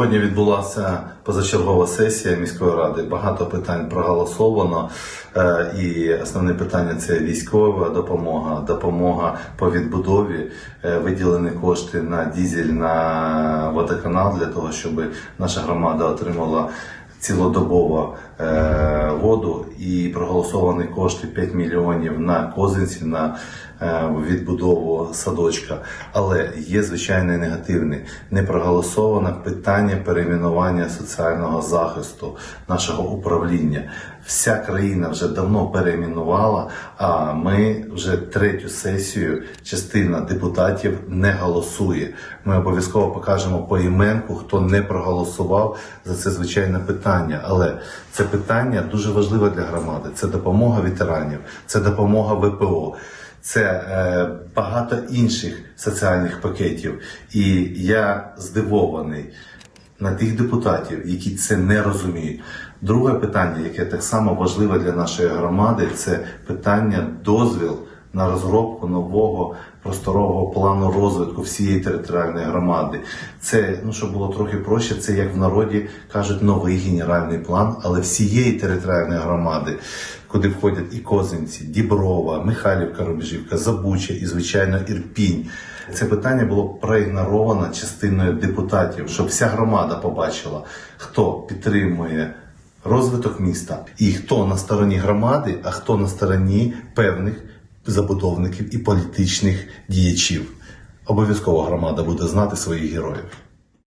Сьогодні відбулася позачергова сесія міської ради. Багато питань проголосовано. Е, І основне питання це військова допомога, допомога по відбудові, е, виділені кошти на дізель на водоканал для того, щоб наша громада отримала цілодобово е, воду і проголосовані кошти 5 мільйонів на козинці на е, відбудову садочка. Але є звичайно негативне. Не проголосоване питання перейменування соціального захисту нашого управління. Вся країна вже давно перейменувала, а ми вже третю сесію частина депутатів не голосує. Ми обов'язково покажемо по іменку, хто не проголосував за це звичайне питання. Але це питання дуже важливе для громади. Це допомога ветеранів, це допомога ВПО. Це е, багато інших соціальних пакетів. І я здивований на тих депутатів, які це не розуміють. Друге питання, яке так само важливе для нашої громади, це питання дозвіл на розробку нового просторового плану розвитку всієї територіальної громади. Це, ну щоб було трохи проще, це як в народі кажуть, новий генеральний план, але всієї територіальної громади, куди входять і Козинці, Діброва, Михайлівка, Рубежівка, Забуча і, звичайно, Ірпінь. Це питання було проігноровано частиною депутатів, щоб вся громада побачила, хто підтримує розвиток міста і хто на стороні громади, а хто на стороні певних забудовників і політичних діячів. Обов'язково громада буде знати своїх героїв.